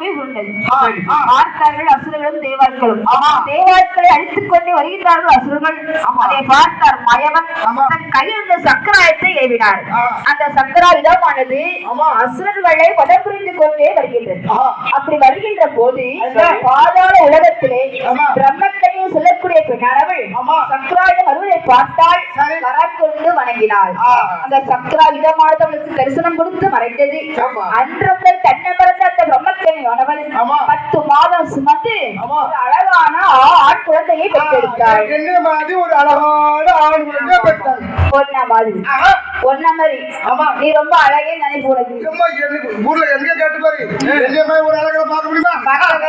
போய். பார்த்தார்கள் அசுரர்களும் தேவாட்களும் ஆமா. தேவாட்களை அழித்துக் கொண்டே வருகின்றார்கள் அசுரர்கள். அதை பார்த்தார் மயவன். தன் கையில் இருந்த சக்கராயத்தை ஏவினார். அந்த சக்கராயுதமானது. அசுரர்களை வதம் புரிந்து கொண்டே வருகின்றது. அப்படி வருகின்ற போது. பாதாள உலகத்திலே ஆமா. பிரம்மக்கனியில் செல்லக்கூடிய பெண்ணானவள் ஆமா. சக்கராயுதம் வருவதை பார்த்தால் சரி. கராக்கொண்டு வணங்கினாள். அந்த சக்கராயுதமானது அவளுக்கு தரிசனம் கொடுத்து மறைந்தது ஆமா. அன்று ஆமா. பத்து மாதம் சுமந்து அழகான ஆண் குழந்தையை பெற்றெடுத்தாள் என்ன மாதிரி ஒரு அழகான ஆண் குழந்தைய பெற்றாங்க பொண்ணா மாதிரி. பொண்ண மாதிரி. ஆமா. நீ ரொம்ப அழகே நினைப்பு உனக்கு. ஊர்ல எங்க கேட்டு பாரு. என்ன மாதிரி ஒரு அழகை பார்க்க முடியுமா?